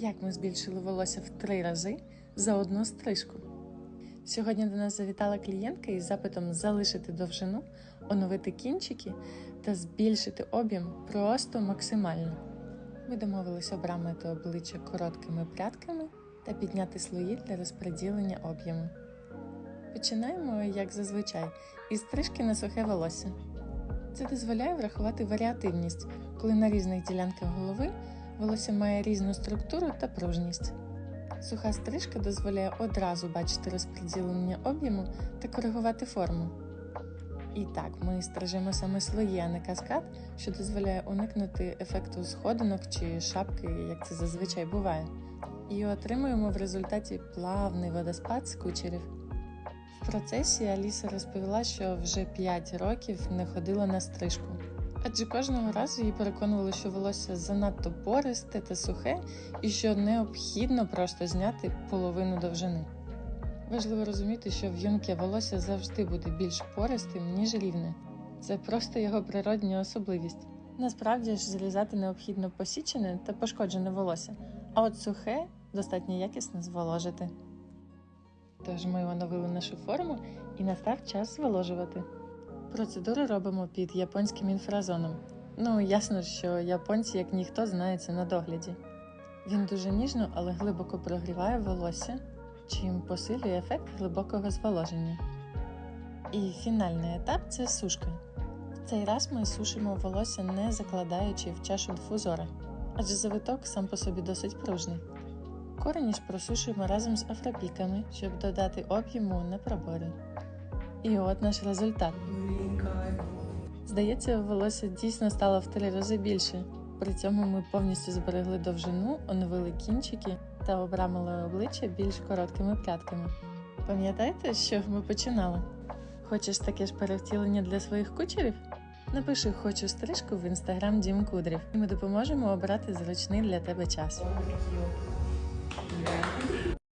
Як ми збільшили волосся в три рази за одну стрижку? Сьогодні до нас завітала клієнтка із запитом залишити довжину, оновити кінчики та збільшити об'єм просто максимально. Ми домовилися обрамити обличчя короткими прядками та підняти слої для розподілення об'єму. Починаємо, як зазвичай, із стрижки на сухе волосся. Це дозволяє врахувати варіативність, коли на різних ділянках голови волосся має різну структуру та пружність. Суха стрижка дозволяє одразу бачити розподілення об'єму та коригувати форму. І так, ми стрижемо саме слої, а не каскад, що дозволяє уникнути ефекту сходинок чи шапки, як це зазвичай буває. І отримуємо в результаті плавний водоспад з кучерів. В процесі Аліса розповіла, що вже 5 років не ходила на стрижку. Адже кожного разу їй переконували, що волосся занадто пористе та сухе, і що необхідно просто зняти половину довжини. Важливо розуміти, що в юнки волосся завжди буде більш пористим, ніж рівне. Це просто його природня особливість. Насправді ж зрізати необхідно посічене та пошкоджене волосся, а от сухе достатньо якісно зволожити. Тож ми оновили нашу форму і настав час зволожувати. Процедуру робимо під японським інфразоном. Ну, ясно, що японці, як ніхто, знаються на догляді. Він дуже ніжно, але глибоко прогріває волосся, чим посилює ефект глибокого зволоження. І фінальний етап це сушка. Цей раз ми сушимо волосся, не закладаючи в чашу дифузора, адже завиток сам по собі досить пружний. Корені ж просушуємо разом з афропіками, щоб додати об'єму на проборі. І от наш результат. Здається, волосся дійсно стало в три рази більше. При цьому ми повністю зберегли довжину, оновили кінчики та обрамили обличчя більш короткими прядками. Пам'ятаєте, чого ми починали? Хочеш таке ж перевтілення для своїх кучерів? Напиши хочу стрижку в інстаграм Дім Кудрів, і ми допоможемо обрати зручний для тебе час.